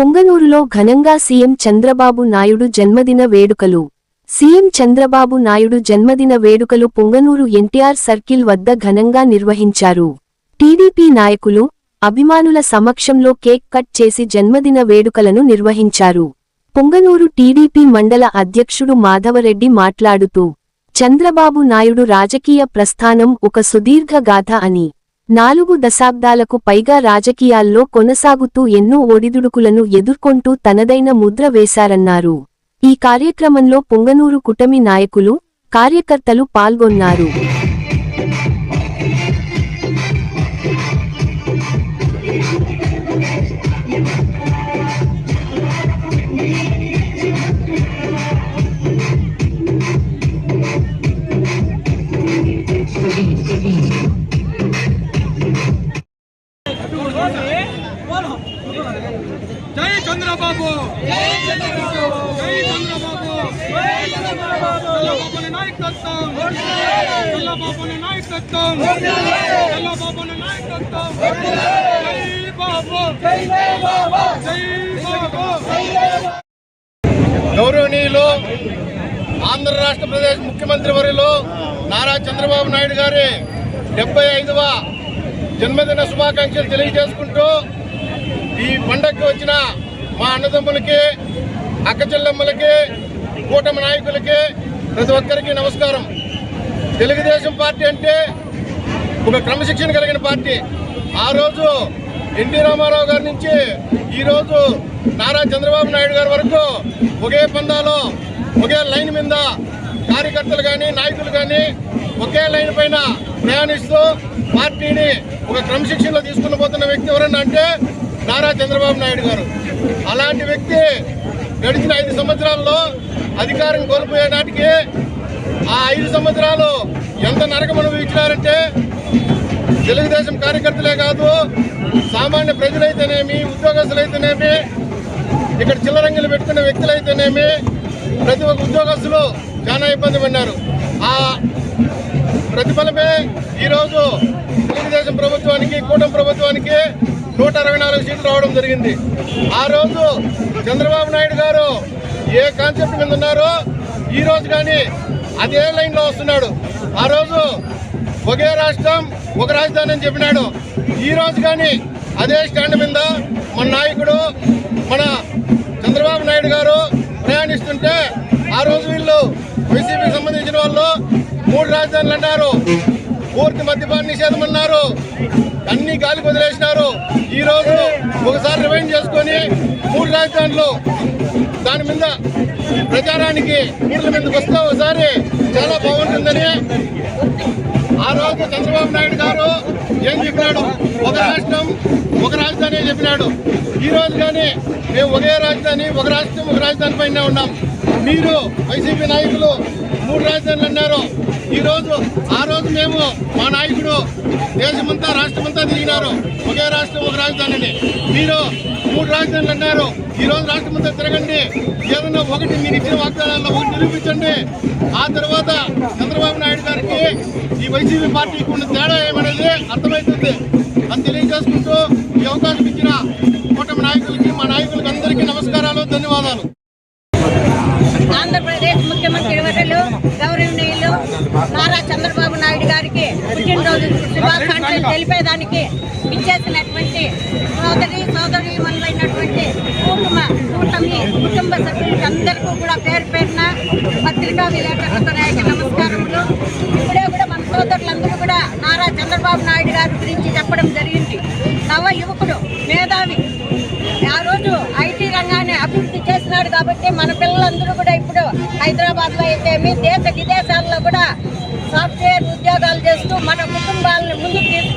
పుంగనూరులో ఘనంగా సీఎం చంద్రబాబు నాయుడు జన్మదిన వేడుకలు. సీఎం చంద్రబాబు నాయుడు జన్మదిన వేడుకలు పుంగనూరు ఎన్టీఆర్ సర్కిల్ వద్ద ఘనంగా నిర్వహించారు. టీడీపీ నాయకులు అభిమానుల సమక్షంలో కేక్ కట్ చేసి జన్మదిన వేడుకలను నిర్వహించారు. పుంగనూరు టీడీపీ మండల అధ్యక్షుడు మాధవరెడ్డి మాట్లాడుతూ చంద్రబాబు నాయుడు రాజకీయ ప్రస్థానం ఒక సుదీర్ఘ గాథ అని నాలుగు దశాబ్దాలకు పైగా రాజకీయాల్లో కొనసాగుతూ ఎన్నో ఒడిదుడుకులను ఎదుర్కొంటూ తనదైన ముద్ర వేశారన్నారు. ఈ కార్యక్రమంలో పొంగనూరు కుటమి నాయకులు కార్యకర్తలు పాల్గొన్నారు. నాయకత్వం. నాయకత్వం. జై బాబు జై బాబు జై బాబు గౌరవనీయులు ఆంధ్ర రాష్ట్ర ప్రదేశ్ ముఖ్యమంత్రి వరిలో నారా చంద్రబాబు నాయుడు గారి డెబ్బై ఐదవ జన్మదిన శుభాకాంక్షలు తెలియజేసుకుంటూ ఈ పండగకి వచ్చిన మా అన్నదమ్ములకి అక్కచెల్లెమ్మలకి కూటమి నాయకులకి ప్రతి ఒక్కరికి నమస్కారం. తెలుగుదేశం పార్టీ అంటే ఒక క్రమశిక్షణ కలిగిన పార్టీ. ఆ రోజు ఎన్టీ రామారావు గారి నుంచి ఈరోజు నారా చంద్రబాబు నాయుడు గారి వరకు ఒకే పందాలో ఒకే లైన్ మీద కార్యకర్తలు కానీ నాయకులు కానీ ఒకే లైన్ పైన ప్రయాణిస్తూ పార్టీని ఒక క్రమశిక్షణలో తీసుకుని పోతున్న వ్యక్తి ఎవరన్నా అంటే నారా చంద్రబాబు నాయుడు గారు. అలాంటి వ్యక్తి గడిచిన ఐదు సంవత్సరాల్లో అధికారం కోల్పోయే నాటికి ఆ ఐదు సంవత్సరాలు ఎంత నరకం అనుభవించినారంటే తెలుగుదేశం కార్యకర్తలే కాదు సామాన్య ప్రజలైతేనేమి ఉద్యోగస్తులైతేనేమి ఇక్కడ చిల్లరంగులు పెట్టుకున్న వ్యక్తులైతేనేమి ప్రతి ఒక్క ఉద్యోగస్తులు చాలా ఇబ్బంది పడినారు ఆ ప్రతిఫలమే ఈరోజు తెలుగుదేశం ప్రభుత్వానికి కూటమి ప్రభుత్వానికి నూట అరవై నాలుగు సీట్లు రావడం జరిగింది. ఆ రోజు చంద్రబాబు నాయుడు గారు ఏ కాన్సెప్ట్ మీద ఉన్నారో ఈ రోజు కానీ అదే లైన్లో వస్తున్నాడు. ఆ రోజు ఒకే రాష్ట్రం ఒక రాజధాని అని చెప్పినాడు. ఈ రోజు కానీ అదే స్టాండ్ మీద మన నాయకుడు మన చంద్రబాబు నాయుడు గారు ప్రయాణిస్తుంటే ఆ రోజు వీళ్ళు వైసీపీకి సంబంధించిన వాళ్ళు మూడు రాజధానులు అన్నారు పూర్తి మద్యపాన నిషేధం అన్నారు. అన్ని గాలికి వదిలేసినారు. ఈ రోజు ఒకసారి రివైండ్ చేసుకొని మూడు రాజధానులు దాని మీద ప్రచారానికి ఊర్ల మీదకి వస్తే ఒకసారి చాలా బాగుంటుందని ఆ రోజు చంద్రబాబు నాయుడు గారు ఏం చెప్పినాడు? ఒక రాష్ట్రం ఒక రాజధాని చెప్పినాడు. ఈ రోజు కానీ మేము ఒకే రాజధాని ఒక రాష్ట్రం ఒక రాజధాని పైన ఉన్నాం. మీరు వైసీపీ నాయకులు మూడు రాజధానులు అన్నారు. ఈ రోజు ఆ రోజు మేము మా నాయకుడు దేశమంతా రాష్ట్రమంతా తిరిగినారు. ఒకే రాష్ట్రం ఒక రాజధానిని. మీరు మూడు రాజధానులు అన్నారు. ఈ రోజు రాష్ట్రమంతా తిరగండి. ఏదన్నా ఒకటి మీరు ఇచ్చిన వాగ్దానాల్లో ఒకటి నిరూపించండి. ఆ తర్వాత చంద్రబాబు నాయుడు గారికి ఈ వైసీపీ పార్టీకి ఉన్న తేడా ఏమనేది అర్థమవుతుంది అది తెలియజేసుకుంటూ ఈ అవకాశం ఇచ్చిన కూటమి నాయకులకి మా నాయకులకి అందరికీ నమస్కారాలు ధన్యవాదాలు. ఆంధ్రప్రదేశ్ విషయాలు తెలిపేదానికి ఇచ్చేసినటువంటి సోదరి సోదరి మనమైనటువంటి కుటుంబ కూటమి కుటుంబ సభ్యులకి అందరికీ కూడా పేరు పేరున పత్రికా విలేకరులతో నాయక నమస్కారములు. ఇప్పుడే కూడా మన సోదరులందరూ కూడా నారా చంద్రబాబు నాయుడు గారి గురించి చెప్పడం జరిగింది. నవ యువకుడు మేధావి. ఆ రోజు ఐటీ రంగాన్ని అభివృద్ధి చేసినాడు కాబట్టి మన పిల్లలందరూ కూడా ఇప్పుడు హైదరాబాద్లో అయితే అయితేమి దేశ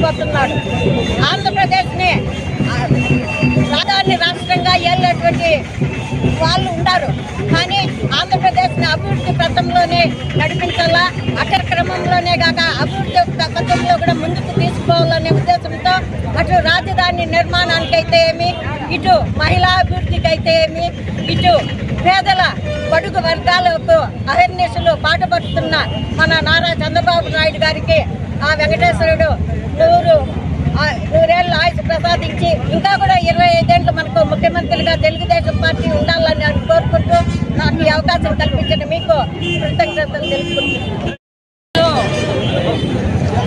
ముందుకు ఆంధ్రప్రదేశ్ని ఆంధ్రప్రదేశ్ రాష్ట్రంగా ఏళ్ళటువంటి వాళ్ళు ఉన్నారు కానీ ఆంధ్రప్రదేశ్ని అభివృద్ధి పథంలోనే నడిపించాలా? అక్కడ క్రమంలోనే కాక అభివృద్ధి పథంలో కూడా ముందుకు తీసుకోవాలనే ఉద్దేశంతో అటు రాజధాని నిర్మాణానికి అయితే ఏమి ఇటు మహిళా అభివృద్ధికి అయితే ఏమి ఇటు పేదల బడుగు వర్గాలకు అహర్నిశలు పాటుపడుతున్న మన నారా చంద్రబాబు నాయుడు గారికి ఆ వెంకటేశ్వరుడు నూరు నూరేళ్ళు ఆయుష్ ప్రసాదించి ఇంకా కూడా ఇరవై ఐదేళ్ళు మనకు ముఖ్యమంత్రిగా తెలుగుదేశం పార్టీ ఉండాలని కోరుకుంటూ నాకు ఈ అవకాశం కల్పించిన మీకు కృతజ్ఞతలు తెలుపుకుంటున్నాను.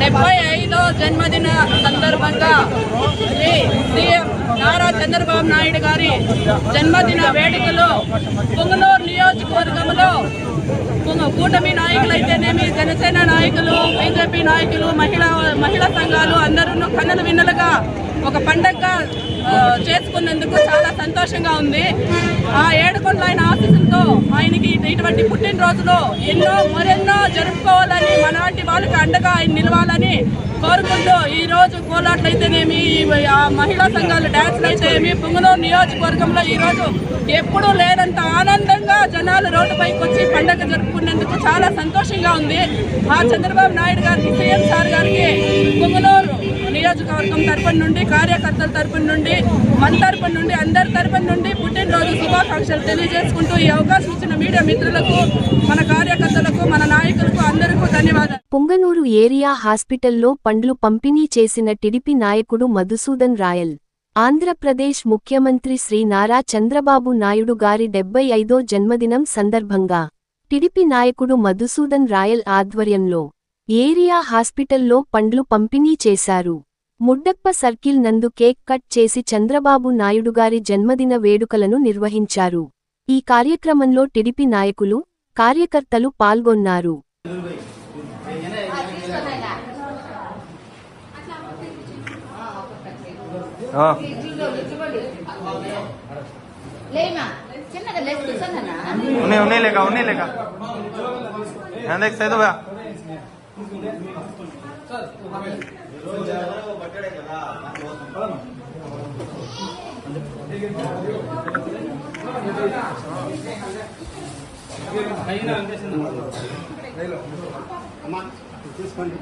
డెబ్బై ఐదో జన్మదిన సందర్భంగా శ్రీ సీఎం నారా చంద్రబాబు నాయుడు గారి జన్మదిన వేడుకలు పుంగనూరు నియోజకవర్గంలో జనసేన నాయకులు బీజేపీ నాయకులు మహిళా మహిళా సంఘాలు అందరూ కన్నుల విన్నులుగా ఒక పండగగా చేసుకున్నందుకు చాలా సంతోషంగా ఉంది. ఆ ఏడుకొండల ఆయన ఆశీస్సులతో ఆయనకి ఇటువంటి పుట్టినరోజులో ఎన్నో మరెన్నో జరుపుకోవాలని మనలాంటి వాళ్ళకి అండగా ఆయన నిలవాలని కోరుకుంటూ ఈరోజు కోలాట్లు అయితేనేమి ఆ మహిళా సంఘాలు డ్యాన్స్లు అయితేనేమి పుంగనూరు నియోజకవర్గంలో ఈ రోజు ఎప్పుడూ లేనంత ఆనందంగా జనాలు రోడ్డుపైకి వచ్చి పండగ జరుపుకునేందుకు చాలా సంతోషంగా ఉంది. ఆ చంద్రబాబు నాయుడు గారికి సీఎం సార్ గారికి పుంగనూరు నియోజకవర్గం తరపున నుండి కార్యకర్తల తరపున నుండి మన తరపున నుండి అందరి తరపున నుండి పుట్టినరోజు శుభాకాంక్షలు తెలియజేసుకుంటూ ఈ అవకాశం ఇచ్చిన మీడియా మిత్రులకు మన కార్యకర్తలకు మన నాయకులకు అందరికీ ధన్యవాదాలు. పుంగనూరు ఏరియా హాస్పిటల్లో పండ్లు పంపిణీ చేసిన టిడిపి నాయకుడు మధుసూదన్ రాయల్ ఆంధ్రప్రదేశ్ ముఖ్యమంత్రి శ్రీ నారా చంద్రబాబు నాయుడు గారి డెబ్బై ఐదో జన్మదినం సందర్భంగా టిడిపి నాయకుడు మధుసూదన్ రాయల్ ఆధ్వర్యంలో ఏరియా హాస్పిటల్లో పండ్లు పంపిణీ చేశారు. ముడ్డప్ప సర్కిల్ నందు కేక్ కట్ చేసి చంద్రబాబు నాయుడుగారి జన్మదిన వేడుకలను నిర్వహించారు. ఈ కార్యక్రమంలో టిడిపి నాయకులు కార్యకర్తలు పాల్గొన్నారు. ఉన్నాయి లేక ఉన్నాయి లేక. అమ్మా తీసుకోండి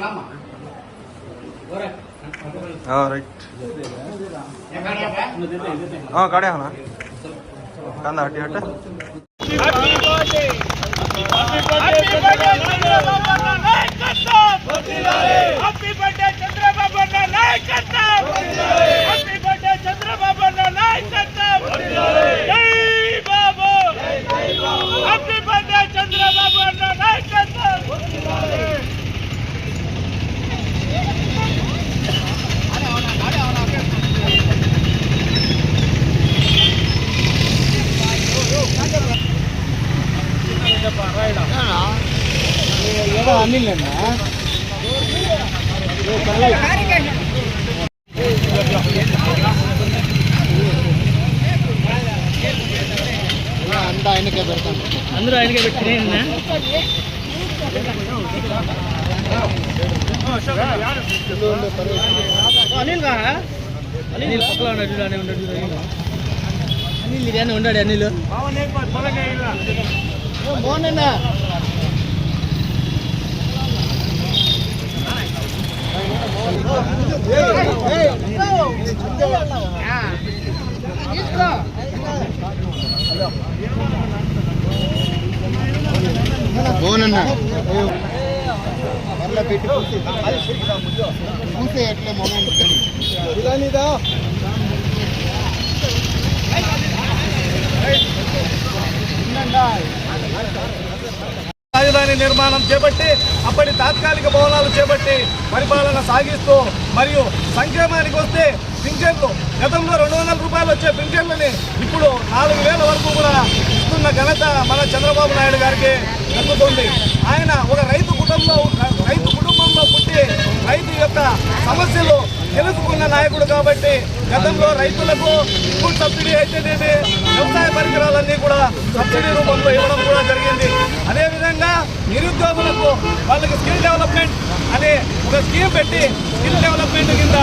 రామా రైట్ కాడే కాందా హట్టి హట్టే చంద్రబాబు నాయకత్వం చంద్రబాబు నాయకత్వం అనిల్గా అనిల్ పక్కన ఉన్నాడు చూడు, అనిల్ ఉన్నాడు చూడు, అనిల్. అనిల్ ఇదేనా ఉన్నాడు అనిల్? మోహన్ మోహనన్న మళ్ళా పెట్టి పూసి పూసే ఎట్లా మోహన్ రాజధాని నిర్మాణం చేపట్టి అప్పటి తాత్కాలిక భవనాలు చేపట్టి పరిపాలన సాగిస్తూ మరియు సంక్షేమానికి వస్తే పింఛన్లు గతంలో రెండు వందల రూపాయలు వచ్చే పింఛన్లని ఇప్పుడు నాలుగు వేల వరకు కూడా ఇస్తున్న ఘనత మన చంద్రబాబు నాయుడు గారికి దక్కుతుంది. ఆయన ఒక రైతు రైతు కుటుంబంలో పుట్టి రైతు యొక్క సమస్యలు తెలుసుకున్న నాయకుడు కాబట్టి గతంలో రైతులకు ఇన్పుట్ సబ్సిడీ అయితేనేమి వ్యవసాయ పరికరాలన్నీ కూడా సబ్సిడీ రూపంలో ఇవ్వడం కూడా జరిగింది. అదేవిధంగా నిరుద్యోగులకు వాళ్ళకి స్కిల్ డెవలప్మెంట్ అనే ఒక స్కీమ్ పెట్టి స్కిల్ డెవలప్మెంట్ కింద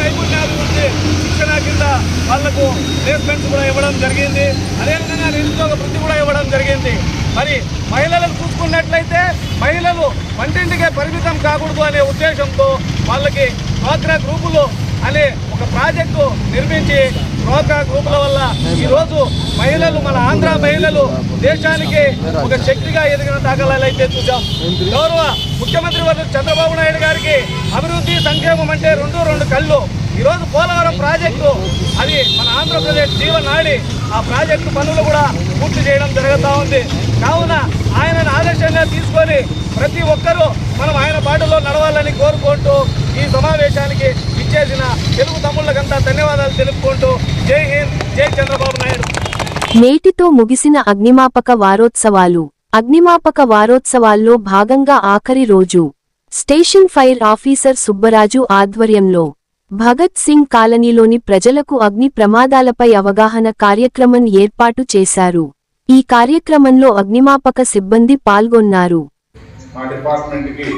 నైపుణ్యాభివృద్ధి శిక్షణ కింద వాళ్ళకు ప్లేస్మెంట్స్ కూడా ఇవ్వడం జరిగింది. అదేవిధంగా నిరుద్యోగ వృత్తి కూడా ఇవ్వడం జరిగింది. మరి మహిళలను చూసుకున్నట్లయితే మహిళలు వంటింటికే పరిమితం కాకూడదు అనే ఉద్దేశంతో వాళ్ళకి డ్వాక్రా గ్రూపులు అనే ఒక ప్రాజెక్టు నిర్మించి రోకా గ్రూపుల వల్ల ఈరోజు మహిళలు మన ఆంధ్ర మహిళలు దేశానికి ఒక శక్తిగా ఎదిగిన దాఖలాలు అయితే చూసాం గౌరవ ముఖ్యమంత్రి వర్యులు చంద్రబాబు నాయుడు గారికి అభివృద్ధి సంక్షేమం అంటే రెండు రెండు కళ్ళు. ఈరోజు పోలవరం ప్రాజెక్టు అది మన ఆంధ్రప్రదేశ్ జీవనాడి ఆ ప్రాజెక్టు పనులు కూడా పూర్తి చేయడం జరుగుతూ ఉంది. కావున ఆయనను ఆదర్శంగా తీసుకొని ప్రతి ఒక్కరూ మనం ఆయన బాటలో నడవాలని కోరుకుంటూ ఈ సమావేశానికి ఇచ్చేసిన తెలుగు తమ్ముళ్ళకంతా ధన్యవాదాలు తెలుపుకుంటూ జై హింద్ జై చంద్రబాబు నాయుడు. నేటితో ముగిసిన అగ్నిమాపక వారోత్సవాలు. అగ్నిమాపక వారోత్సవాల్లో భాగంగా ఆఖరి రోజు. స్టేషన్ ఫైర్ ఆఫీసర్ సుబ్బరాజు ఆధ్వర్యంలో. భగత్ సింగ్ కాలనీలోని ప్రజలకు అగ్ని ప్రమాదాలపై అవగాహన కార్యక్రమం ఏర్పాటు చేశారు. ఈ కార్యక్రమంలో అగ్నిమాపక సిబ్బంది పాల్గొన్నారు. మా డిపార్ట్మెంట్కి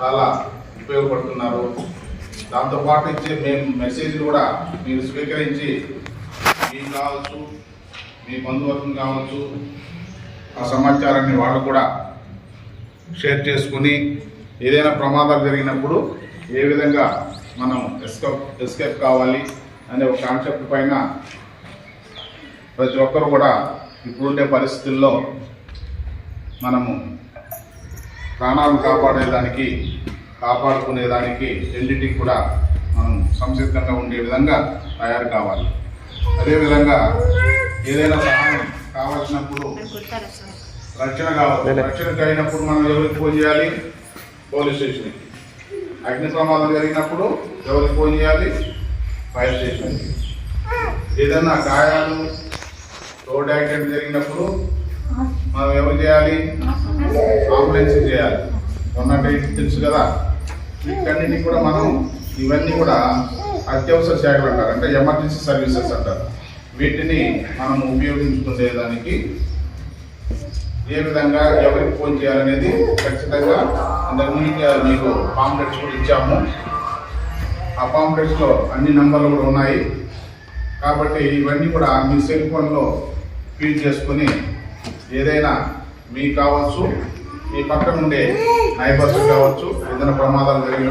చాలా ఉపయోగపడుతున్నారు. దాంతోపాటు ఇచ్చే మేము మెసేజ్ కూడా మీరు స్వీకరించి మీకు కావచ్చు మీ బంధువర్గం కావచ్చు ఆ సమాచారాన్ని వాళ్ళు కూడా షేర్ చేసుకుని ఏదైనా ప్రమాదాలు జరిగినప్పుడు ఏ విధంగా మనం ఎస్కేప్ ఎస్కేప్ కావాలి అనే ఒక కాన్సెప్ట్ పైన ప్రతి ఒక్కరు కూడా ఇప్పుడుండే పరిస్థితుల్లో మనము ప్రాణాలను కాపాడేదానికి కాపాడుకునేదానికి రెండింటికి కూడా మనం సంసిద్ధంగా ఉండే విధంగా తయారు కావాలి. అదేవిధంగా ఏదైనా సహాయం కావాల్సినప్పుడు రక్షణ కావాలి రక్షణకు అయినప్పుడు మనం ఎవరికి ఫోన్ చేయాలి? పోలీస్ స్టేషన్కి. అగ్ని ప్రమాదం జరిగినప్పుడు ఎవరికి ఫోన్ చేయాలి? ఫైర్ స్టేషన్కి. ఏదైనా గాయాలు రోడ్ యాక్సిడెంట్ జరిగినప్పుడు మనం ఎవరు చేయాలి? అంబులెన్స్ చేయాలి. ఉన్నట్టు తెలుసు కదా? వీటన్నిటికి కూడా మనం ఇవన్నీ కూడా అత్యవసర సేవలు అంటారు. అంటే ఎమర్జెన్సీ సర్వీసెస్ అంటారు. వీటిని మనం ఉపయోగించుకునేదానికి ఏ విధంగా ఎవరికి ఫోన్ చేయాలనేది ఖచ్చితంగా అందరికీ మీకు పాంప్లెట్స్ కూడా ఇచ్చాము. ఆ పాంప్లెట్స్లో అన్ని నెంబర్లు కూడా ఉన్నాయి. కాబట్టి ఇవన్నీ కూడా మీ సెల్ ఫోన్లో ఫీడ్ చేసుకుని ఏదైనా మీకు కావచ్చు మీ పక్కన ఉండే నైబర్స్ కావచ్చు. ఏదైనా ప్రమాదాలు జరిగిన